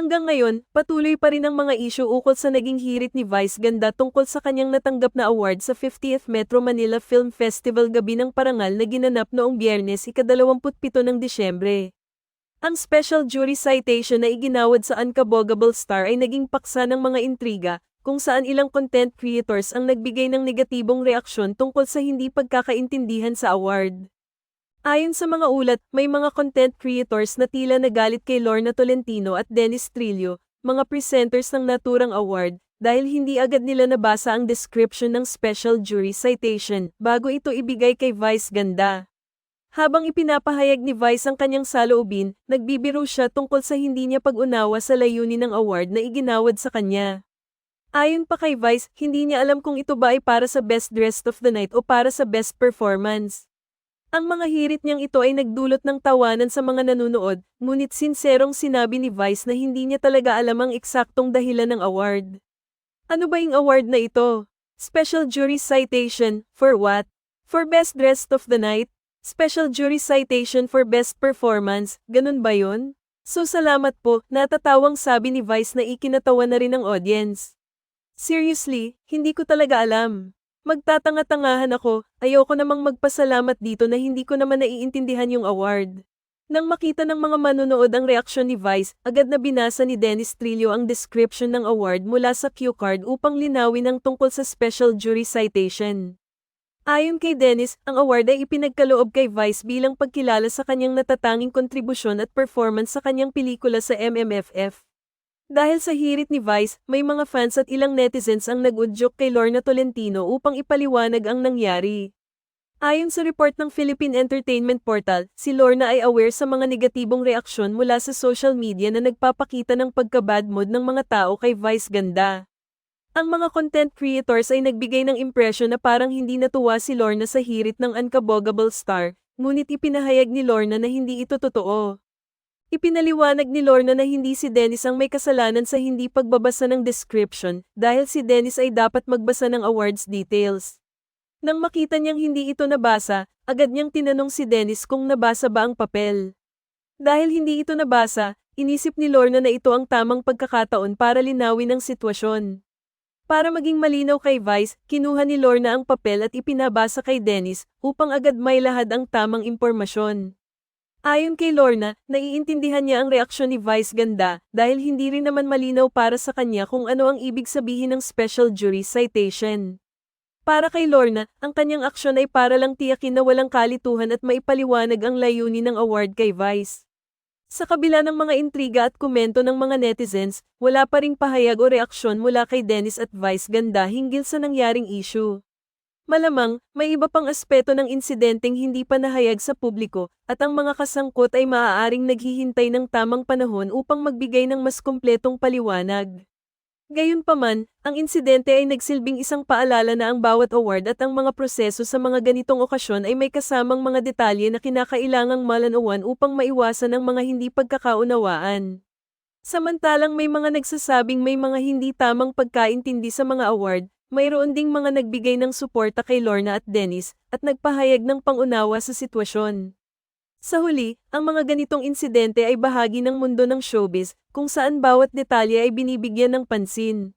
Hanggang ngayon, patuloy pa rin ang mga isyu ukol sa naging hirit ni Vice Ganda tungkol sa kanyang natanggap na award sa 50th Metro Manila Film Festival Gabi ng Parangal na ginanap noong biyernes ika-27 ng Disyembre. Ang special jury citation na iginawad sa Unkabogable Star ay naging paksa ng mga intriga, kung saan ilang content creators ang nagbigay ng negatibong reaksyon tungkol sa hindi pagkakaintindihan sa award. Ayon sa mga ulat, may mga content creators na tila nagalit kay Lorna Tolentino at Dennis Trillo, mga presenters ng naturang award, dahil hindi agad nila nabasa ang description ng special jury citation bago ito ibigay kay Vice Ganda. Habang ipinapahayag ni Vice ang kanyang saloobin, nagbibiro siya tungkol sa hindi niya pag-unawa sa layunin ng award na iginawad sa kanya. Ayon pa kay Vice, hindi niya alam kung ito ba ay para sa Best Dressed of the Night o para sa Best Performance. Ang mga hirit niyang ito ay nagdulot ng tawanan sa mga nanunood, ngunit sinserong sinabi ni Vice na hindi niya talaga alam ang eksaktong dahilan ng award. Ano ba yung award na ito? Special Jury Citation, for what? For Best Dressed of the Night? Special Jury Citation for Best Performance, ganun ba yun? So salamat po, natatawang sabi ni Vice na ikinatawa na rin ng audience. Seriously, hindi ko talaga alam. Magtatanga-tangahan ako, ayoko namang magpasalamat dito na hindi ko naman naiintindihan yung award. Nang makita ng mga manonood ang reaksyon ni Vice, agad na binasa ni Dennis Trillo ang description ng award mula sa cue card upang linawin ang tungkol sa special jury citation. Ayon kay Dennis, ang award ay ipinagkaloob kay Vice bilang pagkilala sa kanyang natatanging kontribusyon at performance sa kanyang pelikula sa MMFF. Dahil sa hirit ni Vice, may mga fans at ilang netizens ang nag-udyok kay Lorna Tolentino upang ipaliwanag ang nangyari. Ayon sa report ng Philippine Entertainment Portal, si Lorna ay aware sa mga negatibong reaksyon mula sa social media na nagpapakita ng pagka-bad mood ng mga tao kay Vice Ganda. Ang mga content creators ay nagbigay ng impresyon na parang hindi natuwa si Lorna sa hirit ng Unkabogable Star, ngunit ipinahayag ni Lorna na hindi ito totoo. Ipinaliwanag ni Lorna na hindi si Dennis ang may kasalanan sa hindi pagbabasa ng description dahil si Dennis ay dapat magbasa ng awards details. Nang makita niyang hindi ito nabasa, agad niyang tinanong si Dennis kung nabasa ba ang papel. Dahil hindi ito nabasa, inisip ni Lorna na ito ang tamang pagkakataon para linawin ang sitwasyon. Para maging malinaw kay Vice, kinuha ni Lorna ang papel at ipinabasa kay Dennis upang agad may lahad ang tamang impormasyon. Ayon kay Lorna, naiintindihan niya ang reaksyon ni Vice Ganda dahil hindi rin naman malinaw para sa kanya kung ano ang ibig sabihin ng special jury citation. Para kay Lorna, ang kanyang aksyon ay para lang tiyakin na walang kalituhan at maipaliwanag ang layunin ng award kay Vice. Sa kabila ng mga intriga at komento ng mga netizens, wala pa ring pahayag o reaksyon mula kay Dennis at Vice Ganda hinggil sa nangyaring issue. Malamang, may iba pang aspeto ng insidenteng hindi pa nahayag sa publiko, at ang mga kasangkot ay maaaring naghihintay ng tamang panahon upang magbigay ng mas kumpletong paliwanag. Gayunpaman, ang insidente ay nagsilbing isang paalala na ang bawat award at ang mga proseso sa mga ganitong okasyon ay may kasamang mga detalye na kinakailangang malanawan upang maiwasan ang mga hindi pagkakaunawaan. Samantalang may mga nagsasabing may mga hindi tamang pagkaintindi sa mga award, mayroon ding mga nagbigay ng suporta kay Lorna at Dennis at nagpahayag ng pangunawa sa sitwasyon. Sa huli, ang mga ganitong insidente ay bahagi ng mundo ng showbiz kung saan bawat detalye ay binibigyan ng pansin.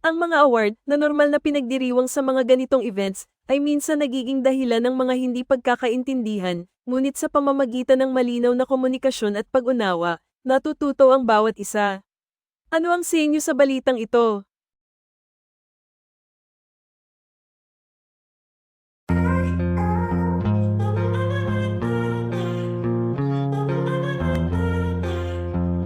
Ang mga award na normal na pinagdiriwang sa mga ganitong events ay minsan nagiging dahilan ng mga hindi pagkakaintindihan, ngunit sa pamamagitan ng malinaw na komunikasyon at pag-unawa, natututo ang bawat isa. Ano ang sa inyo sa balitang ito?